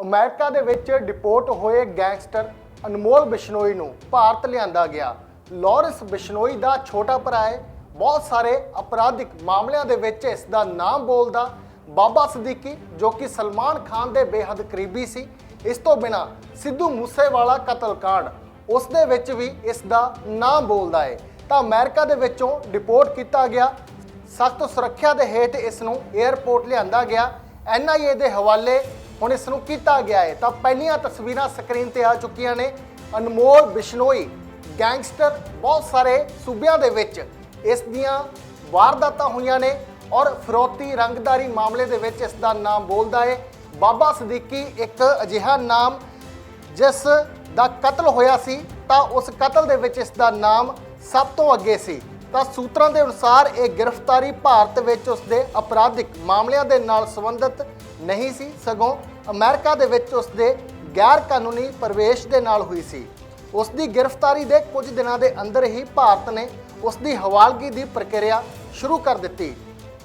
America ਦੇ ਵਿੱਚ deport ਹੋਏ ਗੈਂਗਸਟਰ ਅਨਮੋਲ ਬਿਸ਼ਨੋਈ ਨੂੰ ਭਾਰਤ ਲਿਆਂਦਾ ਗਿਆ। ਲਾਰੈਂਸ ਬਿਸ਼ਨੋਈ ਦਾ ਛੋਟਾ ਭਰਾ ਹੈ। ਬਹੁਤ ਸਾਰੇ ਅਪਰਾਧਿਕ ਮਾਮਲਿਆਂ ਦੇ ਵਿੱਚ ਇਸ ਦਾ ਨਾਮ ਬੋਲਦਾ ਬਾਬਾ ਸਦੀਕੀ, ਜੋ ਕਿ ਸਲਮਾਨ ਖਾਨ ਦੇ ਬੇਹੱਦ ਕਰੀਬੀ ਸੀ। ਇਸ ਤੋਂ ਬਿਨਾ ਸਿੱਧੂ ਮੂਸੇਵਾਲਾ ਕਤਲकांड ਉਸ ਦੇ ਵਿੱਚ ਵੀ ਇਸ ਦਾ ਨਾਮ ਬੋਲਦਾ ਹੈ। ਤਾਂ ਅਮਰੀਕਾ ਦੇ ਵਿੱਚੋਂ ਡਿਪੋਰਟ ਕੀਤਾ ਗਿਆ। ਸਖਤ ਸੁਰੱਖਿਆ ਦੇ ਹੇਠ ਇਸ ਨੂੰ 에ਅਰਪੋਰਟ ਲਿਆਂਦਾ ਗਿਆ। ਐਨਆਈਏ ਦੇ ਹਵਾਲੇ ਹੁਣ ਇਸ ਨੂੰ ਕੀਤਾ ਗਿਆ ਹੈ। ਤਾਂ ਪਹਿਲੀਆਂ ਤਸਵੀਰਾਂ ਸਕਰੀਨ ਤੇ ਆ ਚੁੱਕੀਆਂ ਨੇ। ਅਨਮੋਲ, ਬਿਸ਼ਨੋਈ, ਗੈਂਗਸਟਰ, ਬਹੁਤ ਸਾਰੇ ਸੂਬਿਆਂ ਦੇ ਵਿੱਚ ਇਸ ਦੀਆਂ ਵਾਰਦਾਤਾਂ ਹੋਈਆਂ ਨੇ ਔਰ ਫਰੋਤੀ ਰੰਗਦਾਰੀ ਮਾਮਲੇ ਦੇ ਵਿੱਚ ਇਸ ਦਾ ਨਾਮ ਬੋਲਦਾ ਹੈ। ਬਾਬਾ ਸਦੀਕੀ ਇੱਕ ਅਜਿਹਾ ਨਾਮ ਜਿਸ ਦਾ ਕਤਲ ਹੋਇਆ ਸੀ, ਤਾਂ ਉਸ ਕਤਲ ਦੇ ਵਿੱਚ ਇਸ ਦਾ ਨਾਮ ਸਭ ਤੋਂ ਅੱਗੇ ਸੀ। ਤਾਂ ਸੂਤਰਾਂ ਦੇ ਅਨੁਸਾਰ ਇਹ ਗ੍ਰਿਫਤਾਰੀ ਭਾਰਤ ਵਿੱਚ ਉਸ ਦੇ ਅਪਰਾਧਿਕ ਮਾਮਲਿਆਂ ਦੇ ਨਾਲ ਸੰਬੰਧਿਤ ਨਹੀਂ ਸੀ। ਸਗੋਂ ਅਮਰੀਕਾ ਦੇ ਵਿੱਚ ਉਸ ਦੇ ਗੈਰ ਕਾਨੂੰਨੀ ਪ੍ਰਵੇਸ਼ ਦੇ ਨਾਲ ਹੋਈ ਸੀ। ਉਸ ਦੀ ਗ੍ਰਿਫਤਾਰੀ ਦੇ ਕੁਝ ਦਿਨਾਂ ਦੇ ਅੰਦਰ ਹੀ ਭਾਰਤ ਨੇ ਉਸ ਦੀ ਹਵਾਲਗੀ ਦੀ ਪ੍ਰਕਿਰਿਆ ਸ਼ੁਰੂ ਕਰ ਦਿੱਤੀ।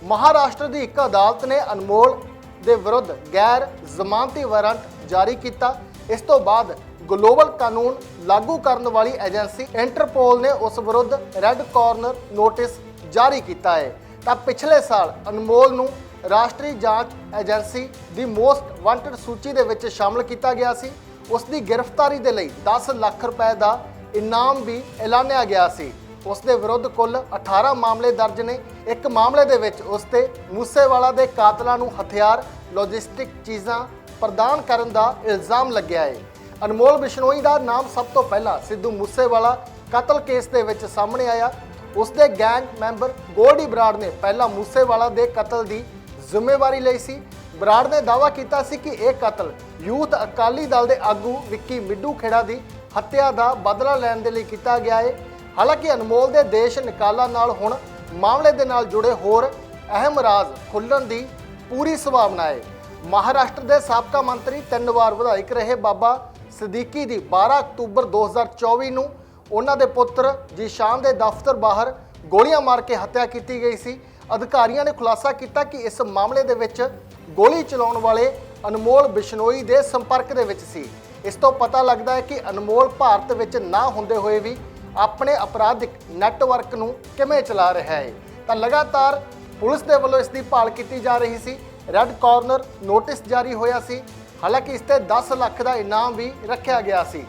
ਮਹਾਰਾਸ਼ਟਰ ਦੀ ਇੱਕ ਅਦਾਲਤ ਨੇ ਅਨਮੋਲ ਦੇ ਵਿਰੁੱਧ ਗੈਰ ਜ਼ਮਾਨਤੀ ਵਾਰੰਟ ਜਾਰੀ ਕੀਤਾ। ਇਸ ਤੋਂ ਬਾਅਦ ਗਲੋਬਲ ਕਾਨੂੰਨ ਲਾਗੂ ਕਰਨ ਵਾਲੀ ਏਜੰਸੀ ਇੰਟਰਪੋਲ ਨੇ ਉਸ ਵਿਰੁੱਧ ਰੈੱਡ ਕਾਰਨਰ ਨੋਟਿਸ ਜਾਰੀ ਕੀਤਾ ਹੈ। ਤਾਂ ਪਿਛਲੇ ਸਾਲ ਅਨਮੋਲ ਨੂੰ ਰਾਸ਼ਟਰੀ ਜਾਂਚ ਏਜੰਸੀ ਦੀ ਮੋਸਟ ਵਾਂਟਡ ਸੂਚੀ ਦੇ ਵਿੱਚ ਸ਼ਾਮਲ ਕੀਤਾ ਗਿਆ ਸੀ। ਉਸ ਦੀ ਗ੍ਰਿਫਤਾਰੀ ਦੇ ਲਈ 10 ਲੱਖ ਰੁਪਏ ਦਾ ਇਨਾਮ ਵੀ ਐਲਾਨਿਆ ਗਿਆ ਸੀ। ਉਸ ਦੇ ਵਿਰੁੱਧ ਕੁੱਲ 18 ਮਾਮਲੇ ਦਰਜ ਨੇ। ਇੱਕ ਮਾਮਲੇ ਦੇ ਵਿੱਚ ਉਸ ਤੇ ਮੂਸੇਵਾਲਾ ਦੇ ਕਾਤਲਾਂ ਨੂੰ ਹਥਿਆਰ, ਲੌਜਿਸਟਿਕ ਚੀਜ਼ਾਂ ਪ੍ਰਦਾਨ ਕਰਨ ਦਾ ਇਲਜ਼ਾਮ ਲੱਗਿਆ ਹੈ ਅਨਮੋਲ ਬਿਸ਼ਨੋਈ ਦਾ ਨਾਮ ਸਭ ਤੋਂ ਪਹਿਲਾਂ ਸਿੱਧੂ ਮੂਸੇਵਾਲਾ ਕਤਲ ਕੇਸ ਦੇ ਵਿੱਚ ਸਾਹਮਣੇ ਆਇਆ। ਉਸ ਦੇ ਗੈਂਗ ਮੈਂਬਰ ਗੋਲਡੀ ਬਰਾੜ ਨੇ ਪਹਿਲਾਂ ਮੂਸੇਵਾਲਾ ਦੇ ਕਤਲ ਦੀ ਜ਼ਿੰਮੇਵਾਰੀ ਲਈ ਸੀ। ਬਰਾੜ ਨੇ ਦਾਅਵਾ ਕੀਤਾ ਸੀ ਕਿ ਇਹ ਕਤਲ ਯੂਥ ਅਕਾਲੀ ਦਲ ਦੇ ਆਗੂ ਵਿੱਕੀ ਮਿੱਡੂ ਖੇੜਾ ਦੀ ਹੱਤਿਆ ਦਾ ਬਦਲਾ ਲੈਣ ਦੇ ਲਈ ਕੀਤਾ ਗਿਆ ਹੈ ਹਾਲਾਂਕਿ ਅਨਮੋਲ ਦੇ ਦੇਸ਼ ਨਿਕਾਲਾ ਨਾਲ ਹੁਣ ਮਾਮਲੇ ਦੇ ਨਾਲ ਜੁੜੇ ਹੋਰ ਅਹਿਮ ਰਾਜ਼ ਖੁੱਲਣ ਦੀ ਪੂਰੀ ਸੰਭਾਵਨਾ ਹੈ ਮਹਾਰਾਸ਼ਟਰ ਦੇ ਸਾਬਕਾ ਮੰਤਰੀ ਤਿੰਨ ਵਾਰ ਵਿਧਾਇਕ ਰਹੇ ਬਾਬਾ ਸਦੀਕੀ ਦੀ 12 ਅਕਤੂਬਰ 2024 ਨੂੰ। ਉਹਨਾਂ ਦੇ ਪੁੱਤਰ ਜੀਸ਼ਾਨ ਦੇ ਦਫ਼ਤਰ ਬਾਹਰ ਗੋਲੀਆਂ ਮਾਰ ਕੇ ਹੱਤਿਆ ਕੀਤੀ ਗਈ ਸੀ। ਅਧਿਕਾਰੀਆਂ ਨੇ ਖੁਲਾਸਾ ਕੀਤਾ ਕਿ ਇਸ ਮਾਮਲੇ ਦੇ ਵਿੱਚ ਗੋਲੀ ਚਲਾਉਣ ਵਾਲੇ ਅਨਮੋਲ ਬਿਸ਼ਨੋਈ ਦੇ ਸੰਪਰਕ ਦੇ ਵਿੱਚ ਸੀ। ਇਸ ਤੋਂ ਪਤਾ ਲੱਗਦਾ ਹੈ ਕਿ ਅਨਮੋਲ ਭਾਰਤ ਵਿੱਚ ਨਾ ਹੁੰਦੇ ਹੋਏ ਵੀ ਆਪਣੇ ਅਪਰਾਧਿਕ ਨੈਟਵਰਕ ਨੂੰ ਕਿਵੇਂ ਚਲਾ ਰਿਹਾ ਹੈ। ਤਾਂ ਲਗਾਤਾਰ ਪੁਲਿਸ ਦੇ ਵੱਲੋਂ ਇਸ ਦੀ ਭਾਲ ਕੀਤੀ ਜਾ ਰਹੀ ਸੀ। ਰੈੱਡ ਕਾਰਨਰ ਨੋਟਿਸ ਜਾਰੀ ਹੋਇਆ ਸੀ। ਹਾਲਾਂਕਿ ਇਸ ਤੇ 10 ਲੱਖ ਦਾ ਇਨਾਮ ਵੀ ਰੱਖਿਆ ਗਿਆ ਸੀ।